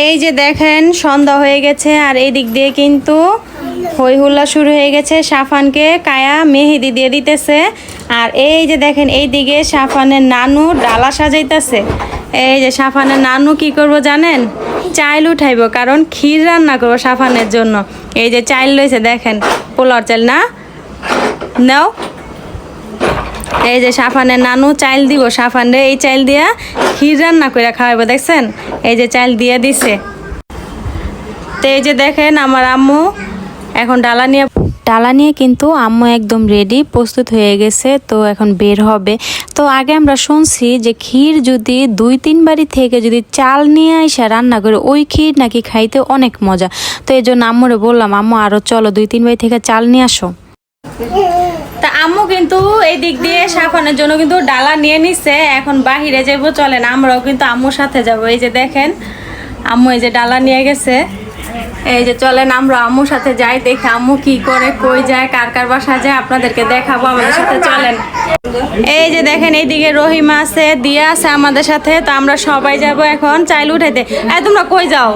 এই যে দেখেন, সন্ধ্যা হয়ে গেছে আর এই দিক দিয়ে কিন্তু হই হুল্লা শুরু হয়ে গেছে। সাফানকে কায়া মেহেদি দিয়ে দিতেছে। আর এই যে দেখেন, এই দিকে সাফানের নানু ডালা সাজাইতেছে। এই যে সাফানের নানু কি করব জানেন? চাইল উঠাইব, কারণ ক্ষীর রান্না করব সাফানের জন্য। এই যে চাইল রয়েছে দেখেন পোলার চাল না? নাও। এই যে সাফানের নানু, চাইল দিব সাফান রে এই চাইল দিয়া ক্ষীর রান্না করে খাওয়াবো দেখছেন? এই যে চাইল দিয়ে দিছে। তো এই যে দেখেন আমার আম্মু এখন ডালা নিয়ে ডালা নিয়ে কিন্তু আম্মু একদম রেডি প্রস্তুত হয়ে গেছে, তো এখন বের হবে। তো আগে আমরা শুনছি যে ক্ষীর যদি দুই তিন বাড়ি থেকে যদি চাল নিয়ে এসে রান্না করে, ওই ক্ষীর নাকি খাইতে অনেক মজা। তো এই জন্য আম্মুরে বললাম, আম্মু আরও চলো দুই তিন বাড়ি থেকে চাল নিয়ে আসো। তা আম্মু কিন্তু এই দিক দিয়ে সাফানের জন্য কিন্তু ডালা নিয়ে নিচ্ছে এখন বাহিরে যাব চলেন আমরাও কিন্তু আম্মুর সাথে যাব। এই যে দেখেন আম্মু এই যে ডালা নিয়ে গেছে। এই যে চলেন আমরা আম্মুর সাথে যাই দেখে আম্মু কি করে কই যায় কার কার বাসা যায় আপনাদেরকে দেখাবো আমাদের সাথে চলেন। এই যে দেখেন এইদিকে রহিমা আছে দিয়া আছে আমাদের সাথে তো আমরা সবাই যাব এখন চাইল উঠাইতে। এই তোমরা কই যাও?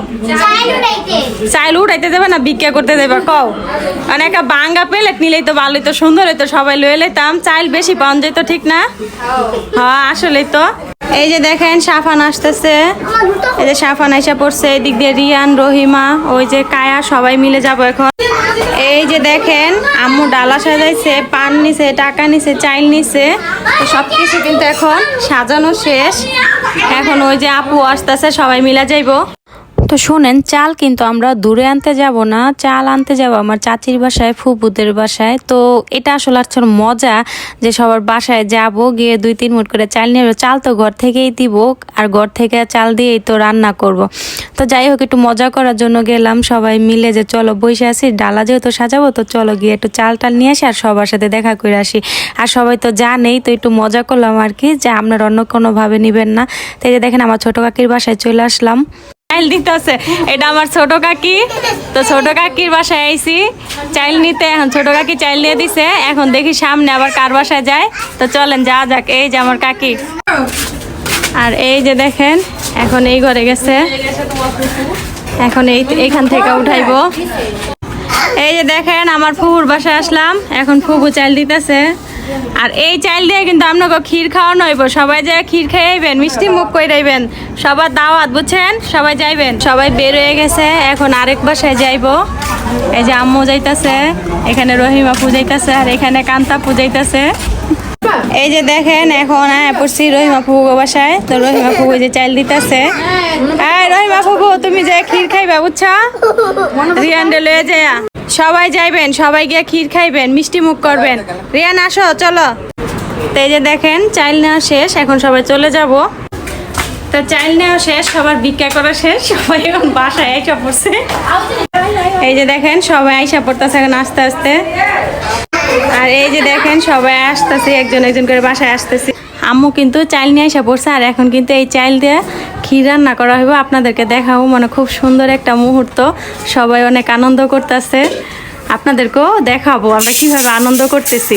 চাইল উঠাইতে। দেবে না ভিক্ষা করতে দেবে কও? মানে একটা বাঙ্গা প্লেট নিলেই তো ভালোই তো সুন্দর হইতো সবাই লয়ে লইতাম। চাইল বেশি পাওয়া যেত ঠিক না? হ্যাঁ আসলেই তো। এই যে দেখেন সাফান আসতেছে। এই যে সাফান এসে পড়ছে, এদিক দিয়ে রিয়ান, রহিমা, ওই যে কায়া, সবাই মিলে যাব এখন। এই যে দেখেন, আম্মু ডালা সাজাইছে, পান নিছে, টাকা নিছে, চাইল নিছে। সব কিছু কিন্তু এখন সাজানো শেষ। এখন ওই যে আপু আসতেছে, সবাই মিলে যাইবো। তো শোনেন, চাল কিন্তু আমরা দূরে আনতে যাব না, চাল আনতে যাব আমার চাচির বাসায়, ফুপুদের বাসায়। তো এটা আসলে আর মজা যে সবার বাসায় যাব, গিয়ে দুই তিন মুট করে চাল নিয়ে। চাল তো ঘর থেকেই দিব, আর ঘর থেকে চাল দিয়েই তো রান্না করব। তো যাই হোক, একটু মজা করার জন্য গেলাম সবাই মিলে যে চলো বসে আসি ডালা যেহেতু সাজাবো, তো চলো গিয়ে একটু চাল টাল নিয়ে আসি আর সবার সাথে দেখা করে আসি। আর সবাই তো জানেই, তো একটু মজা করলাম আর কি, যে আপনার অন্য কোনোভাবে নেবেন না। তাই যে দেখেন, আমার ছোটো কাকির বাসায় চলে আসলাম। চাইল দিতে আছে এটা আমার ছোট কাকি। তো ছোট কাকির বাসায় আইছি, চাইল নিতে। এখন ছোট কাকি চাইল নিয়ে দিছে। এখন দেখি সামনে আবার কার বাসায় যায়। তো চলেন যা যাক। এই যে আমার কাকি। আর এই যে দেখেন, এখন এই ঘরে গেছে। এখন এই এইখান থেকে উঠাইবো। এই যে দেখেন, আমার ফুবুর বাসায় আসলাম। এখন ফুবু চাইল দিতেছে। আর এই চাইল দিয়ে কিন্তু আপনাকে ক্ষীর খাওয়ানো হইব। সবাই যায় ক্ষীর খাইবেন মিষ্টি মুখ কইরাইবেন সবার দাওয়াত, বুঝছেন? সবাই যাইবেন। সবাই বের হয়ে গেছে, এখন আরেক বাসায় যাইবো। এই যে আম্মু যাইতাছে, এখানে রহিমা পূজাইতাছে, আর এখানে কান্তা পূজাইতাছে। এই যে দেখেন, এখন হ্যাঁ পড়ছি রহিমা ফুবু বাসায়। তো রহিমা ফুবু যে চাইল দিতেছে। রহিমা ফুবু তুমি যে ক্ষীর খাইবা, বুঝছা? রিয়ান রে লয়ে যায়। সবাই যাইবেন, সবাই গিয়ে ক্ষীর খাইবেন, মিষ্টি মুখ করবেন। রিয়ান, আসো, চলো। তো এই যে দেখেন, চাইল নেওয়া শেষ, এখন সবাই চলে যাব। তো চাইল নেওয়া শেষ, সবার ভিক্ষা করা শেষ, সবাই এখন বাসায় আইসা পড়ছে। এই যে দেখেন, সবাই আইসা পড়তেছে এখন আস্তে আস্তে। আর এই যে দেখেন, সবাই আসতেছে, একজন একজন করে বাসায় আসতেছে। আম্মু কিন্তু চাইল নিয়ে এসে পড়ছে, আর এখন কিন্তু এই চাইল দিয়ে ক্ষীর রান্না করা হইব আপনাদেরকে দেখাবো। মানে খুব সুন্দর একটা মুহূর্ত, সবাই অনেক আনন্দ করতেছে। আপনাদেরকেও দেখাবো আমরা কীভাবে আনন্দ করতেছি।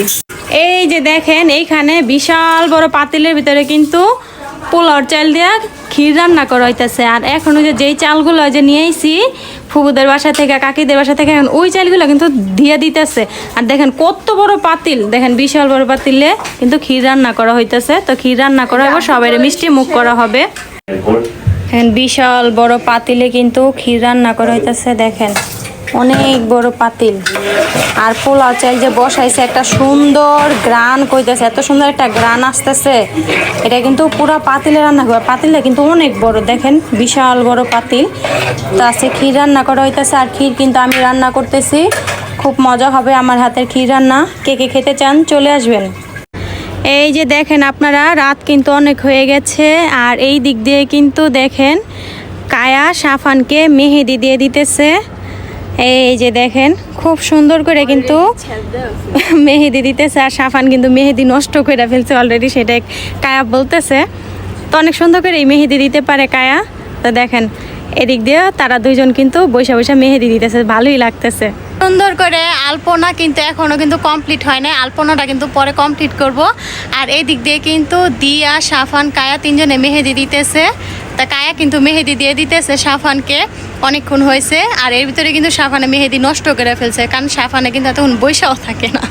এই যে দেখেন, এইখানে বিশাল বড় পাতিলের ভিতরে কিন্তু পোলাওর চাল দিয়া ক্ষীর রান্না করা হইতেছে আর এখন ওই যে যেই চালগুলো যে নিয়ে আইছি ফুবুদের বাসা থেকে কাকিদের বাসা থেকে এখন ওই চালগুলো কিন্তু দিয়ে দিতেছে। আর দেখেন কত বড় পাতিল দেখেন বিশাল বড় পাতিলে কিন্তু ক্ষীর রান্না করা হইতেছে। তো ক্ষীর রান্না করা হবে সবাই মিষ্টি মুখ করা হবে। বিশাল বড় পাতিলে কিন্তু ক্ষীর রান্না করা হইতেছে দেখেন। অনেক বড় পাতিল। আর পোলাও চাল যে বসাইছে, একটা সুন্দর গ্রান কইতেছে, এত সুন্দর একটা গ্রান আসতেছে। এটা কিন্তু পুরো পাতিলে রান্না করে পাতিলে কিন্তু অনেক বড়, দেখেন, বিশাল বড় পাতিল। তো আছে ক্ষীর রান্না করা হইতেছে, আর ক্ষীর কিন্তু আমি রান্না করতেছি। খুব মজা হবে আমার হাতের ক্ষীর রান্না। কে কে খেতে চান, চলে আসবেন। এই যে দেখেন আপনারা, রাত কিন্তু অনেক হয়ে গেছে, আর এই দিক দিয়ে কিন্তু দেখেন, কায়া সাফানকে মেহেদি দিয়ে দিতেছে। এই যে দেখেন, খুব সুন্দর করে কিন্তু মেহেদি দিতেছে আর সাফান কিন্তু মেহেদি নষ্ট করে ফেলছে অলরেডি সেটা কায়া বলতেছে। তো অনেক সুন্দর করে এই মেহেদি দিতে পারে কায়া। তো দেখেন, এদিক দিয়ে তারা দুইজন কিন্তু বৈশা বৈশা মেহেদি দিতেছে, ভালোই লাগতেছে। সুন্দর করে আলপনা কিন্তু এখনও কিন্তু কমপ্লিট হয় নাই, আলপনাটা কিন্তু পরে কমপ্লিট করব। আর এই দিক দিয়ে কিন্তু দিয়া, সাফান, কায়া তিনজনে মেহেদি দিতেছে। তা কায়া কিন্তু মেহেদি দিয়ে দিতেছে সাফানকে অনেকক্ষণ হয়েছে, আর এর ভিতরে কিন্তু সাফানে মেহেদি নষ্ট করে ফেলছে, কারণ সাফানে কিন্তু এতক্ষণ বৈশাও থাকে না।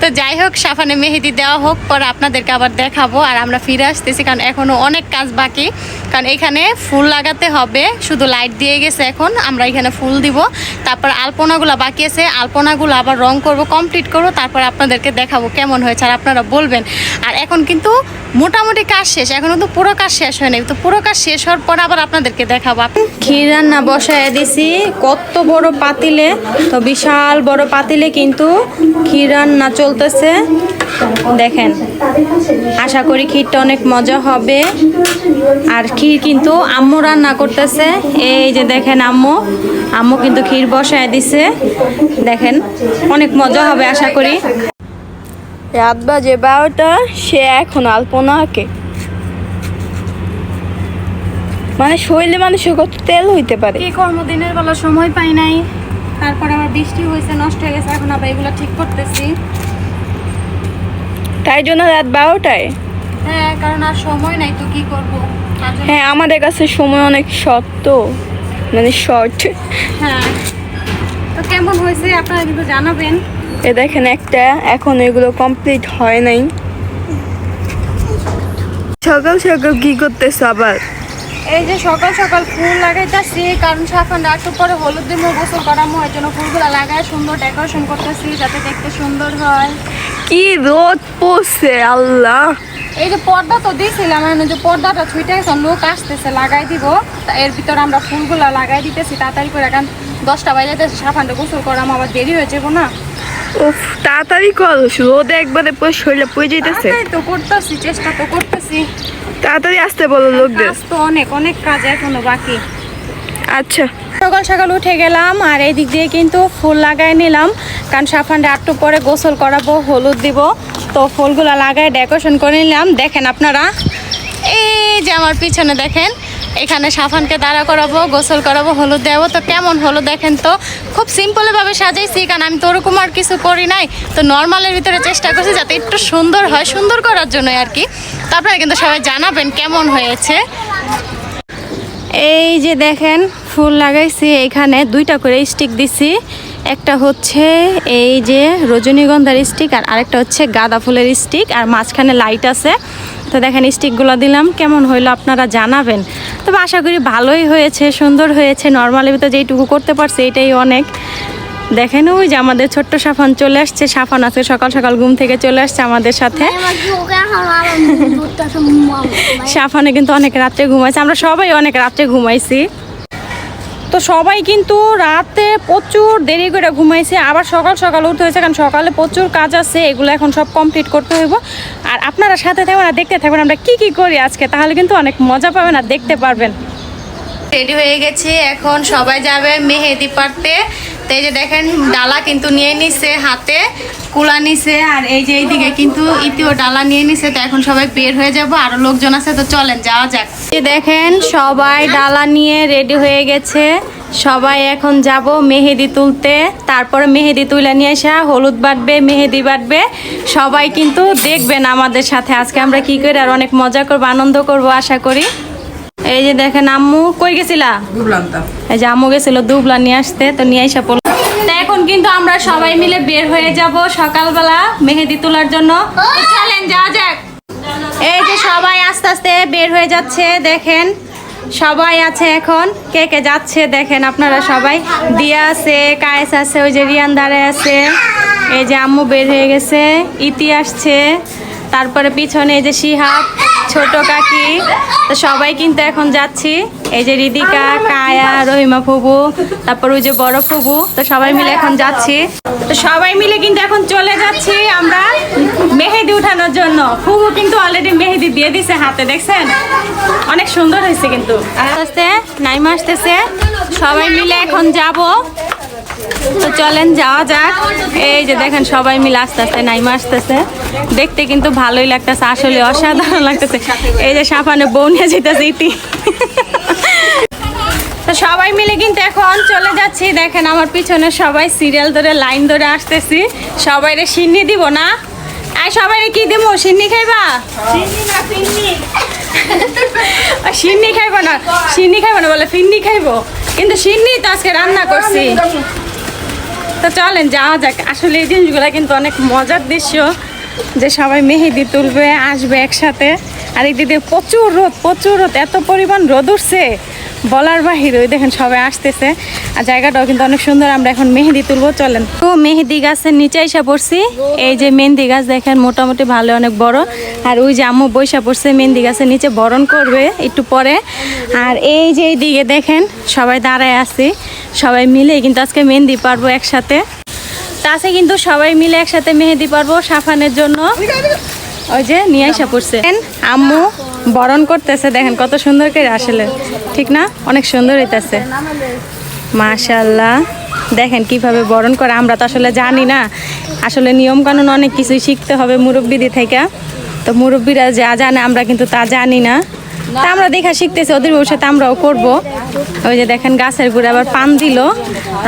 তো যাই হোক সাফানে মেহেদি দেওয়া হোক, পরে আপনাদেরকে আবার দেখাবো, আর আমরা ফিরে আসতেছি, কারণ এখনও অনেক কাজ বাকি। কারণ এখানে ফুল লাগাতে হবে। শুধু লাইট দিয়ে গেছে এখন, আমরা এখানে ফুল দিব। তারপর আলপনাগুলো বাকি আছে, আলপনাগুলো আবার রং করব কমপ্লিট করব, তারপর আপনাদেরকে দেখাবো কেমন হয়েছে আর আপনারা বলবেন। আর এখন কিন্তু মোটামুটি কাজ শেষ, এখন তো পুরো কাজ শেষ হয়নি। তো পুরো কাজ শেষ হওয়ার পর আবার আপনাদেরকে দেখাবো। ক্ষীর রান্না বসায় দিছি? কত বড় পাতিলে, তো বিশাল বড় পাতিলে কিন্তু ক্ষীর রান্না চলতেছে। দেখেন, আশা করি ক্ষীরটা অনেক মজা হবে। আর কিন্তু আম্মু রান্না করতেছে। এই যে দেখেন আম্মু আম্মু কিন্তু ক্ষীর বসায় দিছে। দেখেন অনেক মজা হবে আশা করি। রাত বাজে বারোটা সে এখন আলপনা আঁকে। মানে শরীরে মানুষের কত তেল হইতে পারে। কি কর্মদিনের বেলা সময় পাই নাই। তারপর আমার বৃষ্টি হয়েছে নষ্ট হয়ে গেছে এখন আবার এগুলো ঠিক করতেছি। তাই জন্য রাত বারোটায়? হ্যাঁ কারণ আর সময় নাই তো কি করব? হ্যাঁ আমাদের কাছে সময় অনেক শর্ট তো মানে শর্ট হ্যাঁ। তো কেমন হয়েছে? আপনারা কিন্তু জানাবেন? এ দেখেন একটা এখন এগুলো কমপ্লিট হয় নাই। সকাল সকাল কি করতেছ আবার? এই যে সকাল সকাল ফুল লাগাইতেছি কারণ সাফান একটু পরে হলুদ দিয়ে গোসল করামো এর জন্য ফুলগুলো লাগায় সুন্দর ডেকোরেশন করতেছি যাতে দেখতে সুন্দর হয়। কি রোদ পড়ছে আল্লাহ! এই যে পর্দা তো দিয়েছিলাম মানে যে পর্দাটা ছুটে গেছে লোক আসতেছে লাগাই দিব। এর ভিতরে আমরা ফুলগুলো লাগাই দিতেছি তাড়াতাড়ি করে কারণ দশটা বাজাইতেছে সাফানটা গোসল করাম আবার দেরি হয়ে যাব না। উফ তাড়াতাড়ি কর রোদে একবারে পুরো শরীরে পড়ে যাইতেছে। তো করতেছি চেষ্টা তো করতেছি। তাড়াতাড়ি আসতে বলো লোকদের। তো অনেক অনেক কাজ এখনও বাকি। আচ্ছা। সকাল সকাল উঠে গেলাম আর এই দিক দিয়ে কিন্তু ফুল লাগাই নিলাম কারণ সাফানটা আটটু পরে গোসল করাবো হলুদ দিব। তো ফুলগুলো লাগাই ডেকোরেশন করে নিলাম। দেখেন আপনারা। এই যে আমার পিছনে দেখেন, এখানে সাফানকে দাঁড়া করাবো, গোসল করাবো, হলুদ দেবো তো কেমন হলো দেখেন তো? খুব সিম্পলভাবে সাজাইছি, কারণ আমি তো ওরকম আর কিছু করি নাই। তো নর্মালের ভিতরে চেষ্টা করছি যাতে একটু সুন্দর হয়, সুন্দর করার জন্য আর কি। তো আপনারা কিন্তু সবাই জানাবেন কেমন হয়েছে। এই যে দেখেন, ফুল লাগাইছি, এখানে দুইটা করে স্টিক দিছি। একটা হচ্ছে এই যে রজনীগন্ধার স্টিক আর আরেকটা হচ্ছে গাঁদা ফুলের স্টিক আর মাঝখানে লাইট আছে। তো দেখেন স্টিকগুলো দিলাম কেমন হইল আপনারা জানাবেন। তবে আশা করি ভালোই হয়েছে সুন্দর হয়েছে নর্মালি তো যেইটুকু করতে পারছে এটাই অনেক। দেখেন ওই যে আমাদের ছোট্ট সাফান চলে আসছে সাফান আছে সকাল সকাল ঘুম থেকে চলে আসছে আমাদের সাথে। সাফানে কিন্তু অনেক রাত্রে ঘুমাইছে আমরা সবাই অনেক রাত্রে ঘুমাইছি। তো সবাই কিন্তু রাতে প্রচুর দেরি করে ঘুমাইছে, আবার সকাল সকাল উঠতে হয়েছে কারণ সকালে প্রচুর কাজ আছে, এগুলো এখন সব কমপ্লিট করতে হইব। আর আপনারা সাথে থাকবেন আর দেখতে থাকবেন আমরা কি কি করি আজকে, তাহলে কিন্তু অনেক মজা পাবেন আর দেখতে পারবেন। রেডি হয়ে গেছি। এখন সবাই যাবে মেহেদি পাড়তে। তো এই যে দেখেন, ডালা কিন্তু নিয়ে নিছে হাতে, কুলা নিছে, আর এই যে এইদিকে কিন্তু ইতিও ডালা নিয়ে নিছে। তো এখন সবাই বের হয়ে যাব, আরও লোকজন আছে, তো চলেন, যাওয়া যাক। এই দেখেন, সবাই ডালা নিয়ে রেডি হয়ে গেছে। সবাই এখন যাব মেহেদি তুলতে। তারপরে মেহেদি তুলে নিয়ে আসা হলুদ বাটবে, মেহেদি বাটবে। সবাই কিন্তু দেখবেন আমাদের সাথে। আজকে আমরা কি করি আর অনেক মজা করব, আনন্দ করব, আশা করি। এই যে দেখেন আম্মু কই গেছিলা? এই যে আম্মু গেছিল দুবলা নিয়ে আসতে তো নিয়ে এসে পড়ল। তো এখন কিন্তু আমরা সবাই মিলে বের হয়ে যাব সকালবেলা মেহেদি তোলার জন্য। চলেন যাওয়া যাক। এই যে সবাই আস্তে আস্তে বের হয়ে যাচ্ছে দেখেন। সবাই আছে এখন। কে কে যাচ্ছে দেখেন আপনারা সবাই। দিয়া আছে কায়েস আছে ওই যে রিয়ান দাঁড়ায় আছে। এই যে আম্মু বের হয়ে গেছে ইতি আসছে। তারপরে পিছনে এই যে শিহাব, ছোট কাকি, তো সবাই কিন্তু এখন যাচ্ছি। এই যে রিদিকা, কায়া, রহিমা ফুবু, তারপর ওই যে বড় ফুবু, তো সবাই মিলে এখন যাচ্ছি। তো সবাই মিলে কিন্তু এখন চলে যাচ্ছি আমরা মেহেদি উঠানোর জন্য। ফুবু কিন্তু অলরেডি মেহেদি দিয়ে দিছে হাতে, দেখছেন? অনেক সুন্দর হয়েছে কিন্তু। আস্তে আস্তে, নাইমা আসতেছে। সবাই মিলে এখন যাব। তো চলেন যাওয়া যাক। এই যে দেখেন সবাই মিলে আস্তে আস্তে নাইমা আসতেছে। দেখতে কিন্তু ভালোই লাগতেছে আসলে অসাধারণ লাগতেছে। এই যে সাফানে বউ নিয়ে যেতেছে ইতি। তো সবাই মিলে কিন্তু এখন চলে যাচ্ছি। দেখেন আমার পিছনে সবাই সিরিয়াল ধরে লাইন ধরে আসতেছি। সবাইরে সিন্নি দিব না? আর সবাইরে কি দিব সিন্নি খাইবা? সিন্নি খাইবো না? সিন্নি খাইবো না বলে ফিন্নি খাইবো? কিন্তু সিন্নি তো আজকে রান্না করছি। তো চলেন, যাওয়া যাক। আসলে এই জিনিসগুলো কিন্তু অনেক মজার দৃশ্য যে সবাই মেহেদি তুলবে, আসবে একসাথে। আর এই দিদি প্রচুর রোদ প্রচুর রোদ, এত পরিমাণ রোদ উঠছে। বলার বাহির, ওই দেখেন সবাই আসতেছে। আর জায়গাটাও কিন্তু অনেক সুন্দর, আমরা এখন মেহেদি তুলবো, চলেন। তো মেহেদি গাছের নিচে এসে পড়ছি, এই যে মেহেন্দি গাছ দেখেন মোটামুটি ভালো, অনেক বড়। আর ওই যে আম্মু বৈশা পড়ছে, মেহেন্দি গাছের নিচে বরণ করবে একটু পরে। আর এই যে এই দিকে দেখেন, সবাই দাঁড়ায় আছি, সবাই মিলে কিন্তু আজকে মেহেন্দি পারব একসাথে। তাছে কিন্তু সবাই মিলে একসাথে মেহেদি পারব সাফানের জন্য। ওই যে নিয়ে আসা পড়ছে। আম্মু বরণ করতেছে, দেখেন কত সুন্দর করে আসলে। ঠিক না? অনেক সুন্দর হইতেছে। মাশাল্লাহ দেখেন কীভাবে বরণ করে, আমরা তো আসলে জানি না। আসলে নিয়ম কানুন অনেক কিছুই শিখতে হবে মুরব্বীদের থেকে। তো মুরব্বীরা যা জানে, আমরা কিন্তু তা জানি না। তা আমরা দেখা শিখতেছি, ওদের ভবিষ্যতে আমরাও করব। ওই যে দেখেন গাছের গুড়ে আবার পান দিল।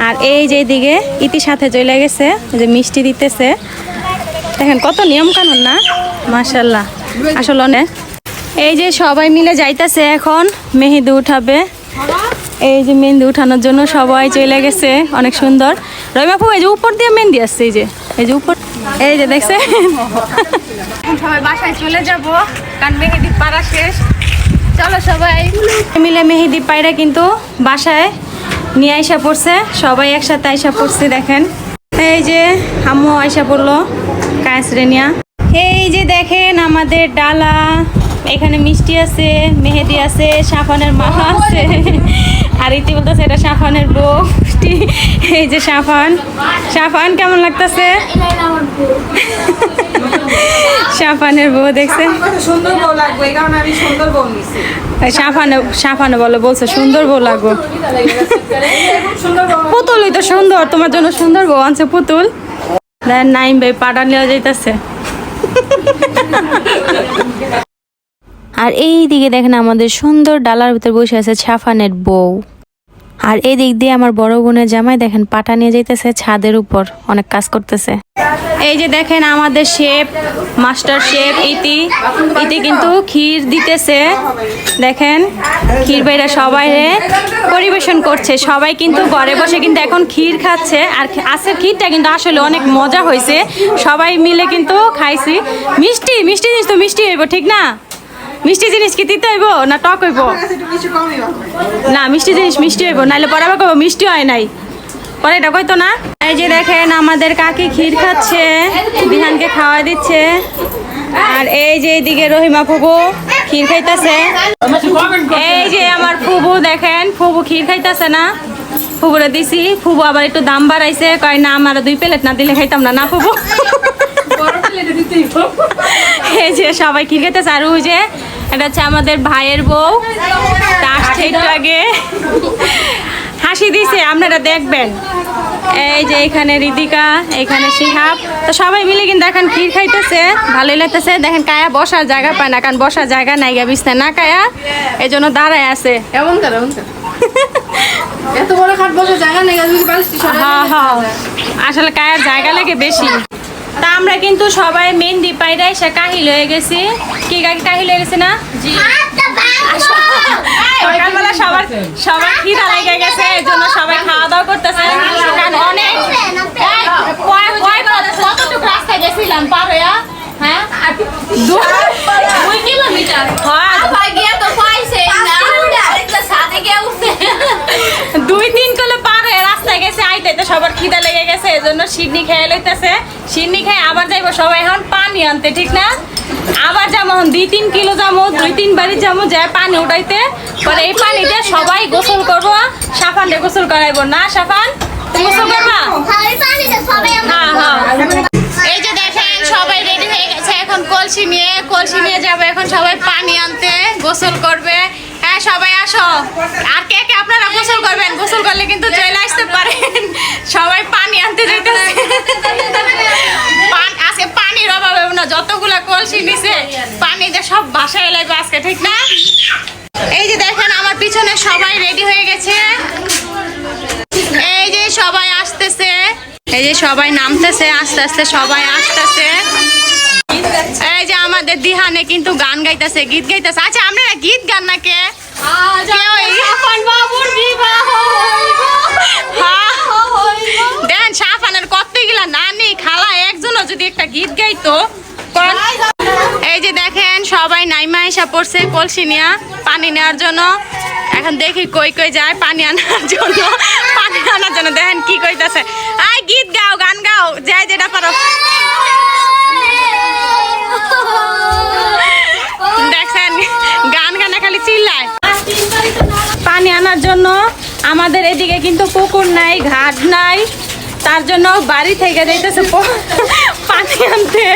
আর এই যে দিকে ইতি সাথে চলে গেছে যে মিষ্টি দিতেছে। দেখেন কত নিয়ম কানুন না? মাশাল্লাহ আসলে অনেক এই যে সবাই মিলে যাইতাছে এখন মেহেদি উঠাবে। এই যে মেহেন্দি উঠানোর জন্য সবাই চলে গেছে অনেক সুন্দর। রবিবাপু এই যে উপর দিয়ে মেহেন্দি আসছে এই যে এই যে উপর এই যে দেখছে সবাই বাসায় চলে যাব কারণ মেহেদি পাড়া শেষ। চলো সবাই। মিলে মেহেদি পায়রা কিন্তু বাসায় নিয়ে আইসা পড়ছে সবাই একসাথে আইসা পড়ছে দেখেন। এই যে আম্মু আইসা পড়ল কায়সরে নিয়া এই যে দেখেন আমাদের ডালা। এখানে মিষ্টি আছে মেহেদি আছে সাফানের মালা আছে। আর ইতি বলতেছে এটা সাফানের বউ। এই যে সাফান। সাফান কেমন লাগতেছে? সাফানের বউ দেখছে সুন্দর বউ লাগবে এই আমি সুন্দর বউ নিছি। সাফানে সাফানে বলে বলছে সুন্দর বউ লাগবো। পুতুলই তো সুন্দর তোমার জন্য সুন্দর বউ আনছে পুতুল। নাইম ভাই পাটা নেওয়া যাইতেছে। আর এই দিকে দেখেন আমাদের সুন্দর ডালার ভিতর বসে আছে ছাফানের বউ। আর এই দিক দিয়ে আমার বড় বোনের জামাই দেখেন পাটা নিয়ে যাইতেছে ছাদের উপর, অনেক কাজ করতেছে। এই যে দেখেন আমাদের শেফ, মাস্টার শেফ, ইতি। ইতি কিন্তু ক্ষীর দিতেছে। দেখেন, ক্ষীর বাইরা সবাই পরিবেশন করছে। সবাই কিন্তু ঘরে বসে কিন্তু এখন ক্ষীর খাচ্ছে। আর আজকের ক্ষীরটা কিন্তু আসলে অনেক মজা হয়েছে সবাই মিলে কিন্তু খাইছি। মিষ্টি মিষ্টি জিনিস তো মিষ্টি হইব, ঠিক না? মিষ্টি জিনিস কি দিতে হইব না টক হইব? না মিষ্টি জিনিস মিষ্টি হইব নাহলে পরে আবার কইবো মিষ্টি হয় নাই। পরে এটা কইতো না? এই যে দেখেন আমাদের কাকি ক্ষীর খাচ্ছে বিহানকে খাওয়া দিচ্ছে। আর এই যে এইদিকে রহিমা ফুবু ক্ষীর খাইতেছে। এই যে আমার ফুবু দেখেন ফুবু ক্ষীর খাইতেছে না? ফুবুরে দিছি ফুবু আবার একটু দাম বাড়াইছে কয় না আমার দুই প্লেট না দিলে খাইতাম না না ফুবু? এই যে সবাই আর ওই যে এটা হচ্ছে আমাদের ভাইয়ের বউ। তা আসছে একটু আগে। হাসি দিছে আপনারা দেখবেন। এই যে এখানে রিদিকা এখানে শিহাব। তো সবাই মিলে কিন্তু এখন ক্ষীর খাইতেছে ভালোই লাগতেছে। দেখেন কায়া বসার জায়গা পায় না কারণ বসার জায়গা নাই গা বিছনা না কায়া। এই জন্য দাঁড়ায় আছে। এমন কেন এত বড় খাট বসে জায়গা নেই হ্যাঁ হ্যাঁ। আসলে কায়ার জায়গা লাগে বেশি। তা আমরা কিন্তু সবাই মেহেন্দি পাইরা এসে কাহিল হয়ে গেছি। কি গাড়ি কাহিল হয়ে গেছে না? জি। সকালবেলা সবার সবার খিদা লেগে গেছে এই জন্য সবাই খাওয়া দাওয়া করতেছে। কারণ অনেক এই, কয়- কয় কতটুকু রাস্তা গেছিলাম? পার হইয়া? হ্যাঁ? দুই কিলোমিটার। হ্যাঁ। গিয়া তো পাইছে না। আরেকটা সাথে গিয়া উঠছে। দুই তিন কিলো পার হয়ে রাস্তায় গেছে আইতে তো সবার খিদা লেগে গেছে এজন্য সিডনি খেয়ে লইতেছে। সিডনি খেয়ে আবার যাইবো সবাই এখন পানি আনতে, ঠিক না? আবার যাব এখন দুই তিন কিলো যাব, দুই তিন বাড়ি যাব, যায় পানি উঠাইতে। পরে এই পানিতে সবাই গোসল করব। সাফান গোসল করাইবো। না, সাফান? গোসল করবা? হ্যাঁ হ্যাঁ। এই যে দেখেন, সবাই রেডি হয়ে গেছে। এখন কলসি নিয়ে কলসি নিয়ে যাবে। এখন সবাই পানি আনতে, গোসল করবে। হ্যাঁ সবাই আসো। আর কে কে আপনারা গোসল করবেন? গোসল করলে কিন্তু চলে আসতে পারেন। সবাই পানি আনতে পান আজকে পানির অভাব না, যতগুলা কলসি নিছে, পানি দিয়ে সব বাসায় লাগবে আজকে, ঠিক না? এই যে দেখেন, আমার পিছনে সবাই রেডি হয়ে গেছে। এই যে সবাই আসতেছে। এই যে সবাই নামতেছে, আস্তে আস্তে সবাই আসতেছে। এই যে আমাদের দিহানে কিন্তু গান গাইতেছে গীত গাইতেছে। আচ্ছা আপনারা গীত গান না কে। দেন সাফানের কতগুলা নানি খালা একজনও যদি একটা গীত গাইতো এই যে দেখেন সবাই নাইমা এসা পড়ছে কলসি নিয়া পানি নেওয়ার জন্য। এখন দেখি কই কই যায় পানি আনার জন্য। পানি আনার জন্য দেখেন কি কইতাছে। আই গীত গাও গান গাও যাই যেটা পারো। দেখছেন গান গানা খালি চিল্লায়। পানি আনার জন্য আমাদের এদিকে কিন্তু পুকুর নাই, ঘাট নাই। তার জন্য বাড়ি থেকে যাইতেছে পানি আনতে।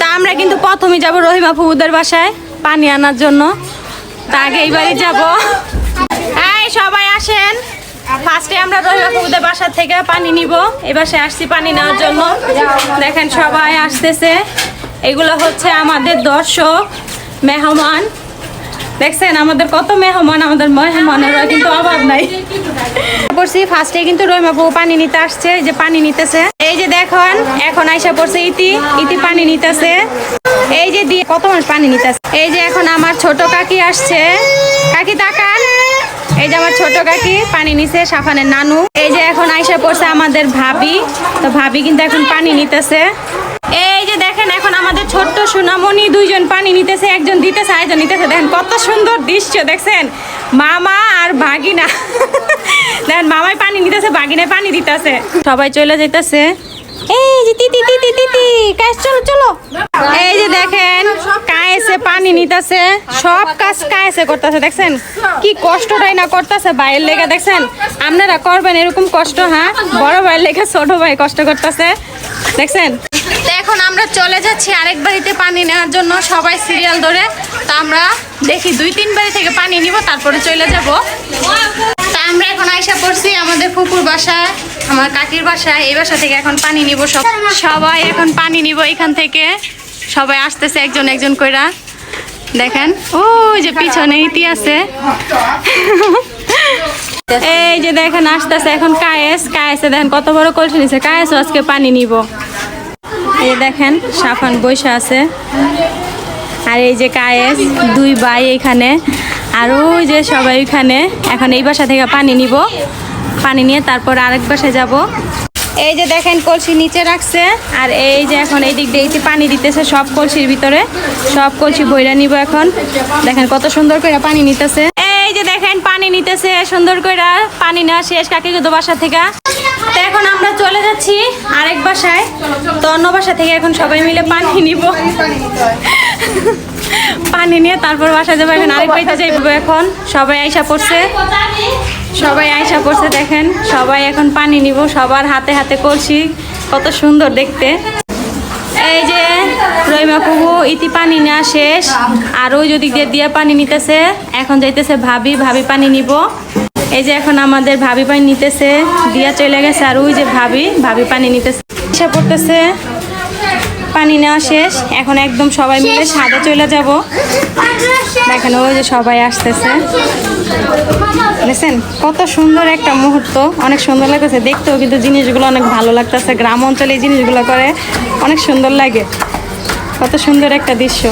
তা আমরা কিন্তু প্রথমে যাব রহিমা ফুবুদের বাসায় পানি আনার জন্য। তা আগে এই বাড়ি যাব। আমরা বাসা থেকে পানি নিব। এই বাসায় আসছি পানি নেওয়ার জন্য। দেখেন সবাই আসতেছে। এগুলো হচ্ছে আমাদের দর্শক, মেহমান। দেখছেন আমাদের কত মেহমান, আমাদের মেহমানের কিন্তু অভাব নাই। পড়ছি ফার্স্টে কিন্তু রহিমা বউ পানি নিতে আসছে, এই যে পানি নিতেছে। এই যে দেখুন, এখন আইসা পড়ছে ইতি ইতি পানি নিতেছে। এই যে দিয়ে কত মানুষ পানি নিতেছে? এই যে এখন আমার ছোট কাকি আসছে। কাকি তাকান। এই যে আমার ছোট কাকি, পানি নিছে, সাফানের নানু। এই যে এখন আইসা পড়ছে আমাদের ভাবি। তো ভাবি কিন্তু এখন পানি নিতেছে। এই যে দেখেন এখন আমাদের ছোট্ট সোনামণি দুইজন পানি নিতেছে, একজন দিতেছে, আরেকজন নিতেছে। দেখেন কত সুন্দর দৃশ্য, দেখছেন? মামা আর ভাগিনা। দেখেন, মামাই পানি নিতেছে ভাগিনায় পানি দিতেছে। সবাই চলে যাইতেছে। এই যে তিতি তিতি তিতি কাজ চলো চলো। এই যে দেখেন, কায়েসে পানি নিতেছে। সব কাজ কায়েসে করতেছে, দেখছেন? কি কষ্টটাই না করতেছে ভাইয়ের লেগে, দেখছেন? আপনারা করবেন এরকম কষ্ট হ্যাঁ? বড় ভাইয়ের লেগে, ছোট ভাই কষ্ট করতেছে, দেখছেন? এখন আমরা চলে যাচ্ছি আরেক বাড়িতে পানি নেওয়ার জন্য, সবাই সিরিয়াল ধরে। তা আমরা দেখি দুই, তিন বাড়ি থেকে পানি নিব, তারপরে চলে যাব। তা আমরা এখন আইসা পড়ছি আমাদের ফুপুর বাসায়, আমার কাকির বাসায়। এই বাসা থেকে এখন পানি নিব সব সবাই এখন পানি নিব এখান থেকে। সবাই আসতেছে একজন একজন কইরা। দেখেন, ওই যে পিছনে ইতি আছে। এই যে দেখেন, আসতেছে এখন কায়েস। কায়েসে দেখেন কত বড় কলসি নিছে। কায়েসও আজকে পানি নিব। এই দেখেন, সাফান বৈশা আছে। আর এই যে কায়েস, দুই ভাই এখানে। আর ওই যে সবাই ওইখানে এখন এই বাসা থেকে পানি নিব। পানি নিয়ে তারপর আরেক বাসায় যাব। এই যে দেখেন, কলসি নিচে রাখছে। আর এই যে এখন এই দিক দিয়ে পানি দিতেছে সব কলসির ভিতরে। সব কলসি বইরা নিব এখন। দেখেন কত সুন্দর করে পানি নিতেছে। এই যে দেখেন, পানি নিতেছে সুন্দর করে। পানি নেওয়া শেষ কাকি বাসা থেকে। তো এখন আমরা চলে যাচ্ছি আরেক বাসায়। তো অন্য বাসা থেকে এখন সবাই মিলে পানি নিব। পানি নিয়ে তারপর বাসা যাব। এখন আরেক বাড়িতে যাইব এখন। সবাই আইসা পড়ছে। সবাই আইসা পড়ছে, দেখেন। সবাই এখন পানি নিব। সবার হাতে হাতে কলসি। কত সুন্দর দেখতে। এই যে রহিমা কুবু ইতি পানি নেওয়া শেষ। আর ওই যদি দিয়ে পানি নিতেছে। এখন যাইতেছে ভাবি। ভাবি পানি নিব। এই যে এখন আমাদের ভাবি পানি নিতেছে দিয়া চলে গেছে আর ওই যে ভাবি ভাবি পানি নিতেছে। এসে পড়তেছে পানি নেওয়া শেষ এখন একদম সবাই মিলে সাদে চলে যাব। দেখেন ওই যে সবাই আসতেছে। দেখছেন কত সুন্দর একটা মুহূর্ত অনেক সুন্দর লাগতেছে। দেখতেও কিন্তু জিনিসগুলো অনেক ভালো লাগতেছে। গ্রাম অঞ্চলে এই জিনিসগুলো করে অনেক সুন্দর লাগে। কত সুন্দর একটা দৃশ্য।